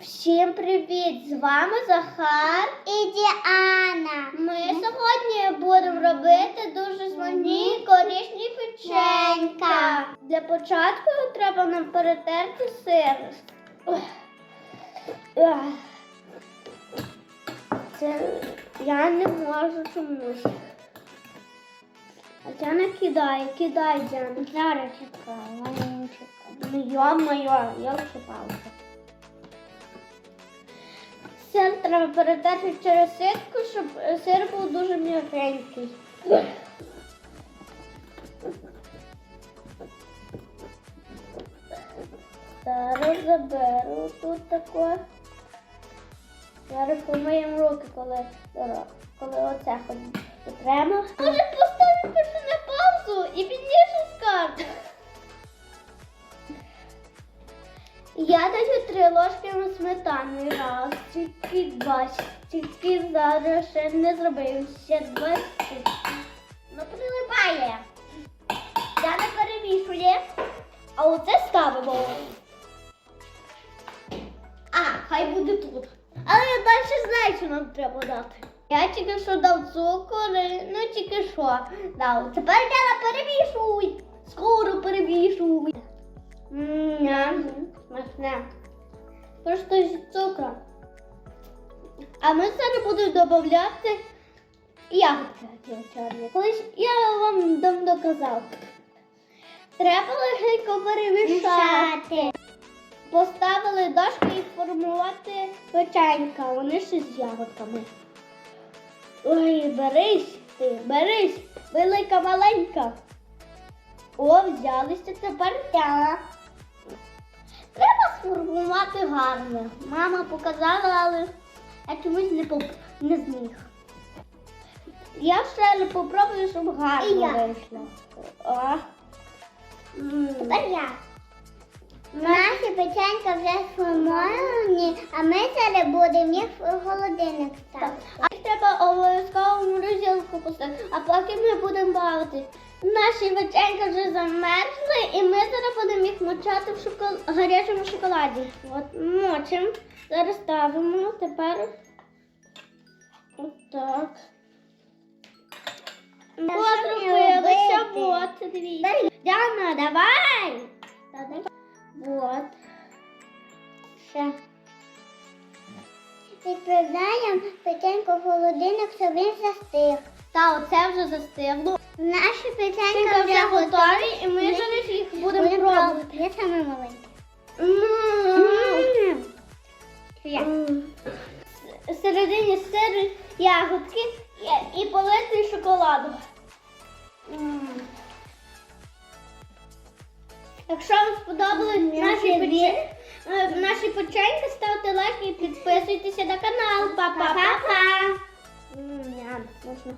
Всім привіт! З вами Захар і Діана. Ми сьогодні будемо робити дуже смачні коричні печенька. Для початку треба нам перетерти сир. Це я не можу чомусь. А Діана кидає, кидай, Діана. Зараз чекаю. Ну, йо-моє, я вшипалася. Сир треба перетерти через ситку, щоб е, сир був дуже м'якенький. Зараз заберу тут таке. Зараз помиємо руки, коли, коли оце потремо. Може поставити на паузу і пізніше скажу. Я даю три ложки сметани. Раз, тільки два, тільки зараз ще не зробив. Ще два. Ну, прилипає. Я не перемішує. А оце ставимо. А, хай буде тут. Але я далі знаю, що нам треба дати. Я тільки що дав цукор, ну тільки що дав. Тепер Діана перемішуй. Скоро перемішуй. Ммм, смачне. Просто з цукру. А ми зараз будемо додати ягодки чорні. Колись я вам давно казав. Треба легенько перемішати. Поставили дошки і формувати печенька. Вони ще з ягодками. Ой, берись ти, берись, велика маленька. О, взялися тепер я. Треба сформувати гарно. Мама показала, але я чомусь не, поп... не зміг. Я ще попробую, щоб гарно І я. вийшло. О. Тепер я. Наші печенька вже сформовані, а ми зараз будемо їх в холодильник ставити. А їх треба обов'язково в морозилку поставити, а поки ми будемо бавити. Наші печенька вже замерзли, і ми зараз будемо їх мочати в шокол... гарячому шоколаді. От мочимо. Зараз ставимо. Тепер отак. Та От робити? от дивіться. Діана, давай! Вот. Ще. Відправляємо печеньку в холодильник, щоб він застиг. Та оце вже застигло. Наші Печенька вже готові, і ми зараз їх будемо пробувати. Я саме маленька. М. М. Всередині сир, ягодки і, і полити шоколаду. Якщо вам сподобались наші, пече... е, наші печеньки, ставте лайк і підписуйтеся на канал. Па-па-па-па. М, Нян, можна.